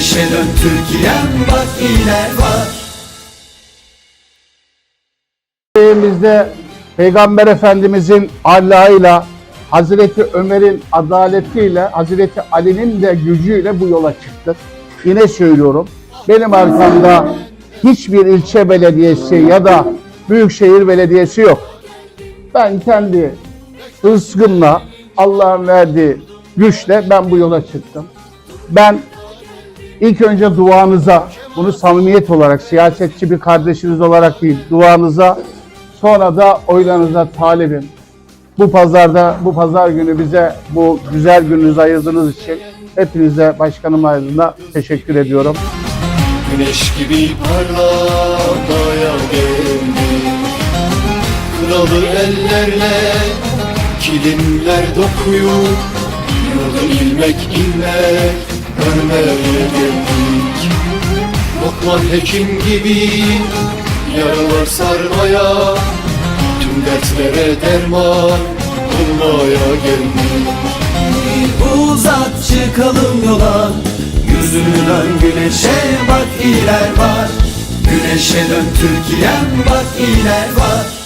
Güneşe dön Türkiye'm bak iler var Ülkemizde Peygamber Efendimizin Allah'ıyla Hazreti Ömer'in adaletiyle Hazreti Ali'nin de gücüyle bu yola çıktık. Yine söylüyorum benim arkamda hiçbir ilçe belediyesi ya da büyükşehir belediyesi yok. Ben kendi rızkımla Allah'ın verdiği güçle ben bu yola çıktım. Ben İlk önce duanıza, bunu samimiyet olarak, siyasetçi bir kardeşiniz olarak değil, duanıza, sonra da oylarınıza talibim. Bu pazarda, bu pazar günü bize bu güzel gününüzü ayırdığınız için hepinize başkanım adına teşekkür ediyorum. Güneş gibi parlamaya geldi Kralı ellerle kilimler dokuyor Yurdu ilmek ilmek görmeye Lokman hekim gibi yaralar sarmaya Tüm dertlere derman olmaya geldik Uzat çıkalım yola Yüzünü dön güneşe bak iler var. Güneşe dön Türkiye'm bak iler var